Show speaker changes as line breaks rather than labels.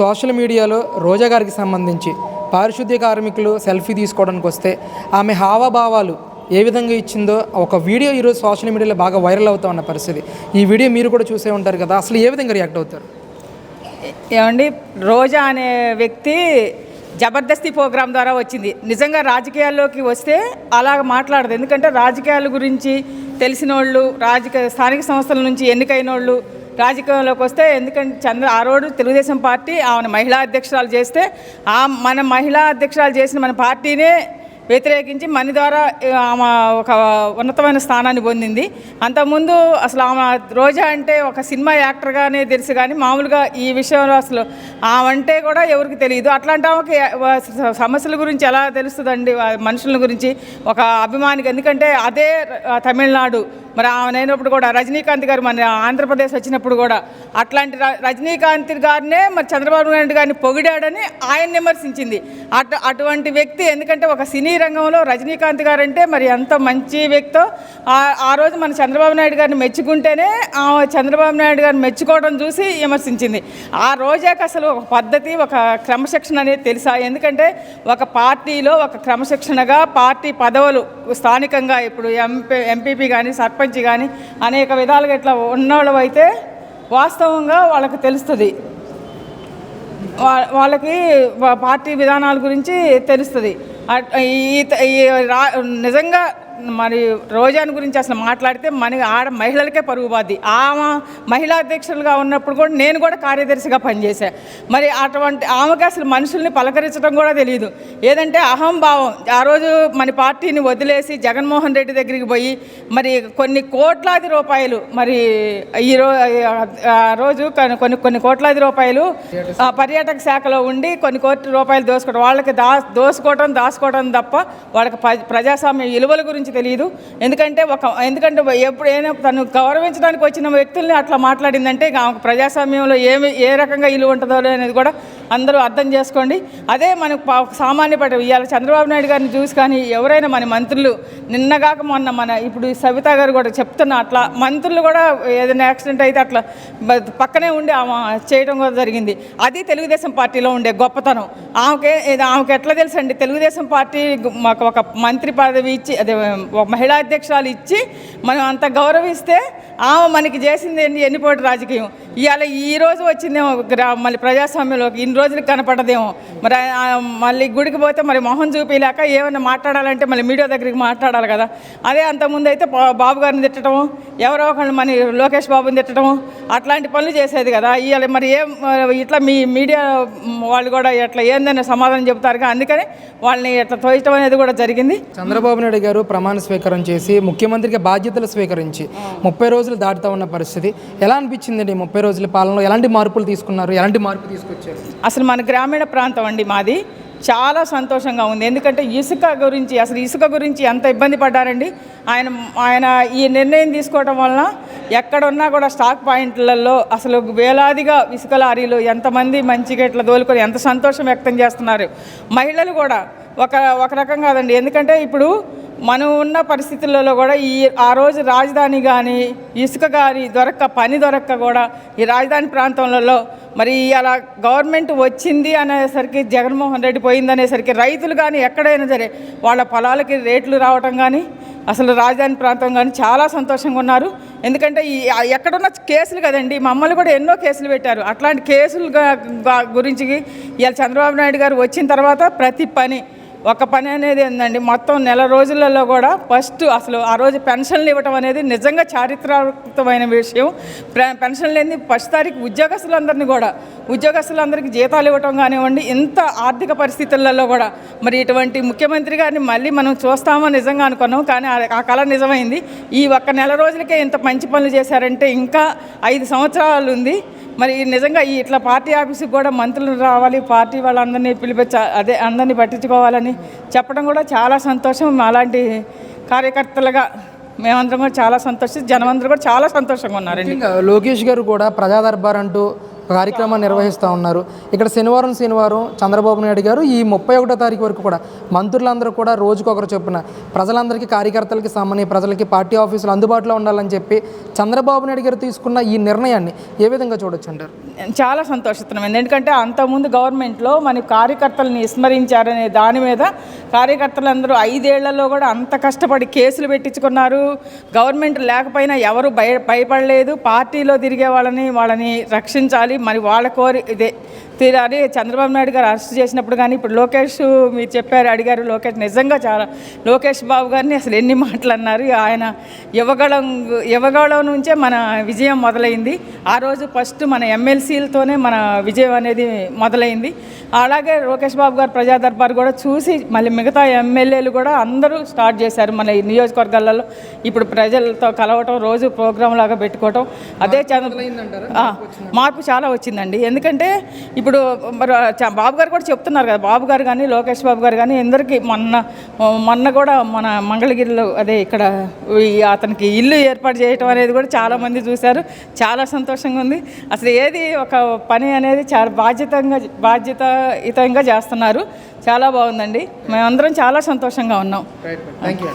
Social మీడియాలో రోజా గారికి సంబంధించి పారిశుద్ధ్య కార్మికులు సెల్ఫీ తీసుకోవడానికి వస్తే ఆమె హావభావాలు ఏ విధంగా ఇచ్చిందో ఒక వీడియో ఈరోజు సోషల్ మీడియాలో బాగా వైరల్ అవుతా ఉన్న పరిస్థితి. ఈ వీడియో మీరు కూడా చూసే ఉంటారు కదా అసలు ఏ విధంగా రియాక్ట్ అవుతారు?
ఏమండి రోజా అనే వ్యక్తి జబర్దస్తి ప్రోగ్రాం ద్వారా వచ్చింది. నిజంగా రాజకీయాల్లోకి వస్తే అలాగ మాట్లాడదు. ఎందుకంటే రాజకీయాల గురించి తెలిసిన వాళ్ళు రాజకీయ స్థానిక సంస్థల నుంచి ఎన్నికైన వాళ్ళు రాజకీయంలోకి వస్తే ఎందుకంటే చంద్ర ఆ రోజు తెలుగుదేశం పార్టీ ఆమెను మహిళా అధ్యక్షురాలు చేస్తే ఆ మన మహిళా అధ్యక్షురాలు చేసిన మన పార్టీనే వ్యతిరేకించి మన ద్వారా ఆమె ఒక ఉన్నతమైన స్థానాన్ని పొందింది. అంతకుముందు అసలు ఆమె రోజా అంటే ఒక సినిమా యాక్టర్గానే తెలుసు కానీ మామూలుగా ఈ విషయంలో అసలు ఆమె అంటే కూడా ఎవరికి తెలియదు. అట్లాంటి ఆమెకి సమస్యల గురించి ఎలా తెలుస్తుందండి? మనుషుల గురించి ఒక అభిమానికి. ఎందుకంటే అదే తమిళనాడు. మరి ఆమె అయినప్పుడు కూడా రజనీకాంత్ గారు మన ఆంధ్రప్రదేశ్ వచ్చినప్పుడు కూడా అట్లాంటి ర- రజనీకాంత్ గారినే మరి చంద్రబాబు నాయుడు గారిని పొగిడాడని ఆయన విమర్శించింది. అటు అటువంటి వ్యక్తి ఎందుకంటే ఒక సినీ రంగంలో రజనీకాంత్ గారు అంటే మరి ఎంత మంచి వ్యక్తో. ఆ- రోజు మన చంద్రబాబు నాయుడు గారిని మెచ్చుకుంటేనే ఆ చంద్రబాబు నాయుడు గారిని మెచ్చుకోవడం చూసి విమర్శించింది. ఆ రోజాకి అసలు ఒక పద్ధతి ఒక క్రమశిక్షణ అనేది తెలుసా? ఎందుకంటే ఒక పార్టీలో ఒక క్రమశిక్షణగా పార్టీ పదవులు స్థానికంగా ఇప్పుడు ఎంపీ ఎంపీపీ కానీ సర్పంచ్ కానీ అనేక విధాలుగా ఇట్లా ఉన్నవాళ్ళు అయితే వాస్తవంగా వాళ్ళకి తెలుస్తుంది. వాళ్ళకి పార్టీ విధానాల గురించి తెలుస్తుంది. నిజంగా మరి రోజాని గురించి అసలు మాట్లాడితే మన ఆడ మహిళలకే పరుగు బాద్ది ఆమె మహిళా అధ్యక్షులుగా ఉన్నప్పుడు కూడా నేను కూడా కార్యదర్శిగా పనిచేశా. మరి అటువంటి ఆమెకి అసలు మనుషుల్ని పలకరించడం కూడా తెలియదు ఏదంటే అహంభావం. ఆ రోజు మన పార్టీని వదిలేసి జగన్మోహన్ రెడ్డి దగ్గరికి పోయి మరి కొన్ని కోట్లాది రూపాయలు మరి ఈ రో ఆ రోజు కొన్ని కొన్ని కోట్లాది రూపాయలు ఆ పర్యాటక శాఖలో ఉండి కొన్ని కోట్ల రూపాయలు దోసుకోవడం వాళ్ళకి దా దోసుకోవడం దాచుకోవడం తప్ప వాళ్ళకి ప్రజాస్వామ్య విలువల గురించి తెలియదు ఎందుకంటే ఒక ఎందుకంటే ఎప్పుడైనా తను గౌరవించడానికి వచ్చిన వ్యక్తుల్ని అట్లా మాట్లాడిందంటే ఆమె ప్రజాస్వామ్యంలో ఏమి ఏ రకంగా ఇల్లు ఉంటుందో అనేది కూడా అందరూ అర్థం చేసుకోండి. అదే మనకు పా- సామాన్య పట ఇవాళ చంద్రబాబు నాయుడు గారిని చూసి కానీ ఎవరైనా మన మంత్రులు నిన్నగాక మొన్న మన ఇప్పుడు సవిత సవితా గారు కూడా చెప్తున్న అట్లా మంత్రులు కూడా ఏదైనా యాక్సిడెంట్ అయితే అట్లా పక్కనే ఉండి ఆమె చేయడం కూడా జరిగింది. అది తెలుగుదేశం పార్టీలో ఉండే గొప్పతనం. ఆమెకే ఆమెకి ఎట్లా తెలుసండి? తెలుగుదేశం పార్టీ మాకు ఒక మంత్రి పదవి ఇచ్చి అదే ఒక మహిళా అధ్యక్షురాలు ఇచ్చి మనం అంత గౌరవిస్తే ఆమె మనకి చేసింది ఏంటి ఎన్నిపోటు రాజకీయం? ఇవాళ ఈ రోజు వచ్చిందేమో మళ్ళీ ప్రజాస్వామ్యంలోకి ఇన్ని రోజులకు కనపడదేమో. మరి మళ్ళీ గుడికి పోతే మరి మొహం చూపించలేక ఏమైనా మాట్లాడాలంటే మళ్ళీ మీడియా దగ్గరికి మాట్లాడాలి కదా. అదే అంతకుముందు అయితే బాబు గారిని తిట్టడం ఎవరో ఒకళ్ళు మన లోకేష్ బాబుని తిట్టడం అట్లాంటి పనులు చేసేది కదా. ఇవాళ మరి ఏం ఇట్లా మీ మీడియా వాళ్ళు కూడా ఎట్లా ఏందని సమాధానం చెబుతారు అందుకని వాళ్ళని ఇట్లా తోయటం అనేది కూడా జరిగింది.
చంద్రబాబు నాయుడు గారు ప్రమాణ స్వీకారం చేసి ముఖ్యమంత్రిగా బాధ్యతలు స్వీకరించి ముప్పై రోజులు దాటుతా ఉన్న పరిస్థితి ఎలా అనిపించిందండి? ఈ ముప్పై రోజుల పాలనలో ఎలాంటి మార్పులు తీసుకున్నారు? ఎలాంటి మార్పు తీసుకొచ్చారు?
అసలు మన గ్రామీణ ప్రాంతం అండి మాది. చాలా సంతోషంగా ఉంది. ఎందుకంటే ఇసుక గురించి అసలు ఇసుక గురించి ఎంత ఇబ్బంది పడ్డారండి? ఆయన ఆయన ఈ నిర్ణయం తీసుకోవడం వలన ఎక్కడున్నా కూడా స్టాక్ పాయింట్లలో అసలు వేలాదిగా ఇసుక లారీలు ఎంతమంది మంచిగా ఇట్లా దోలుకొని ఎంత సంతోషం వ్యక్తం చేస్తున్నారు. మహిళలు కూడా ఒక ఒక రకం కాదండి. ఎందుకంటే ఇప్పుడు మనం ఉన్న పరిస్థితులలో కూడా ఈ ఆ రోజు రాజధాని కానీ ఇసుక కానీ దొరక్క పని దొరక్క కూడా ఈ రాజధాని ప్రాంతంలో మరి అలా గవర్నమెంట్ వచ్చింది అనేసరికి జగన్మోహన్ రెడ్డి పోయిందనేసరికి రైతులు కానీ ఎక్కడైనా సరే వాళ్ళ పొలాలకి రేట్లు రావటం కానీ అసలు రాజధాని ప్రాంతం కానీ చాలా సంతోషంగా ఉన్నారు. ఎందుకంటే ఈ ఎక్కడున్న కేసులు కదండి మమ్మల్ని కూడా ఎన్నో కేసులు పెట్టారు. అట్లాంటి కేసులు గురించి ఇవాళ చంద్రబాబు నాయుడు గారు వచ్చిన తర్వాత ప్రతి పని ఒక పని అనేది ఏంటండి మొత్తం నెల రోజులలో కూడా ఫస్ట్ అసలు ఆ రోజు పెన్షన్లు ఇవ్వటం అనేది నిజంగా చారిత్రాత్మకమైన విషయం. పెన్షన్లు ఏంది ఫస్ట్ తారీఖు ఉద్యోగస్తులందరినీ కూడా ఉద్యోగస్తులందరికీ జీతాలు ఇవ్వటం కానివ్వండి ఇంత ఆర్థిక పరిస్థితులలో కూడా. మరి ఇటువంటి ముఖ్యమంత్రి గారిని మళ్ళీ మనం చూస్తామో నిజంగా అనుకున్నాం కానీ ఆ- ఆ కళ నిజమైంది. ఈ ఒక్క నెల రోజులకే ఇంత మంచి పనులు చేశారంటే ఇంకా ఐదు సంవత్సరాలు ఉంది. మరి నిజంగా ఈ ఇట్లా పార్టీ ఆఫీస్కి కూడా మంత్రులు రావాలి పార్టీ వాళ్ళందరినీ పిలిపించ అదే అందరినీ పట్టించుకోవాలని చెప్పడం కూడా చాలా సంతోషం. అలాంటి కార్యకర్తలుగా మేమందరం కూడా చాలా సంతోషం జనమందరూ కూడా చాలా సంతోషంగా ఉన్నారండి.
లోకేష్ గారు కూడా ప్రజాదర్బార్ అంటూ కార్యక్రమాన్ని నిర్వహిస్తూ ఉన్నారు. ఇక్కడ శనివారం శనివారం చంద్రబాబు నాయుడు గారు ఈ ముప్పై ఒకటో తారీఖు వరకు కూడా మంత్రులందరూ కూడా రోజుకొకరు చొప్పున ప్రజలందరికీ కార్యకర్తలకి సామాన్య ప్రజలకి పార్టీ ఆఫీసులు అందుబాటులో ఉండాలని చెప్పి చంద్రబాబు నాయుడు గారు తీసుకున్న ఈ నిర్ణయాన్ని ఏ విధంగా చూడొచ్చు అంటారు?
చాలా సంతోషిస్తున్నాం. ఎందుకంటే అంతకుముందు గవర్నమెంట్లో మన కార్యకర్తలను విస్మరించారనే దాని మీద కార్యకర్తలందరూ ఐదేళ్ళలో కూడా అంత కష్టపడి కేసులు పెట్టించుకున్నారు. గవర్నమెంట్ లేకపోయినా ఎవరు భయ భయపడలేదు. పార్టీలో తిరిగే వాళ్ళని వాళ్ళని రక్షించాలి మరి వాళ్ళ కోరి ఇదే. తీరాలి చంద్రబాబు నాయుడు గారు అరెస్ట్ చేసినప్పుడు కానీ ఇప్పుడు లోకేష్ మీరు చెప్పారు అడిగారు లోకేష్ నిజంగా చాలా లోకేష్ బాబు గారిని అసలు ఎన్ని మాటలు అన్నారు ఆయన యువగళం యువగళం నుంచే మన విజయం మొదలైంది. ఆ రోజు ఫస్ట్ మన ఎమ్మెల్సీలతోనే మన విజయం అనేది మొదలైంది. అలాగే లోకేష్ బాబు గారు ప్రజా దర్బార్ కూడా చూసి మళ్ళీ మిగతా ఎమ్మెల్యేలు కూడా అందరూ స్టార్ట్ చేశారు మన ఈ నియోజకవర్గాలలో. ఇప్పుడు ప్రజలతో కలవటం రోజు ప్రోగ్రాం లాగా పెట్టుకోవటం. అదే చంద్ర మార్పు చాలా వచ్చిందండి. ఎందుకంటే ఇప్పుడు మరి బాబు గారు కూడా చెప్తున్నారు కదా బాబు గారు కానీ లోకేష్ బాబు గారు కానీ అందరికీ మొన్న మొన్న కూడా మన మంగళగిరిలో అదే ఇక్కడ అతనికి ఇల్లు ఏర్పాటు చేయటం అనేది కూడా చాలామంది చూశారు. చాలా సంతోషంగా ఉంది. అసలు ఏది ఒక పని అనేది చాలా బాధ్యతంగా బాధ్యతయుతంగా చేస్తున్నారు. చాలా బాగుందండి. మేమందరం చాలా సంతోషంగా ఉన్నాం.
Thank you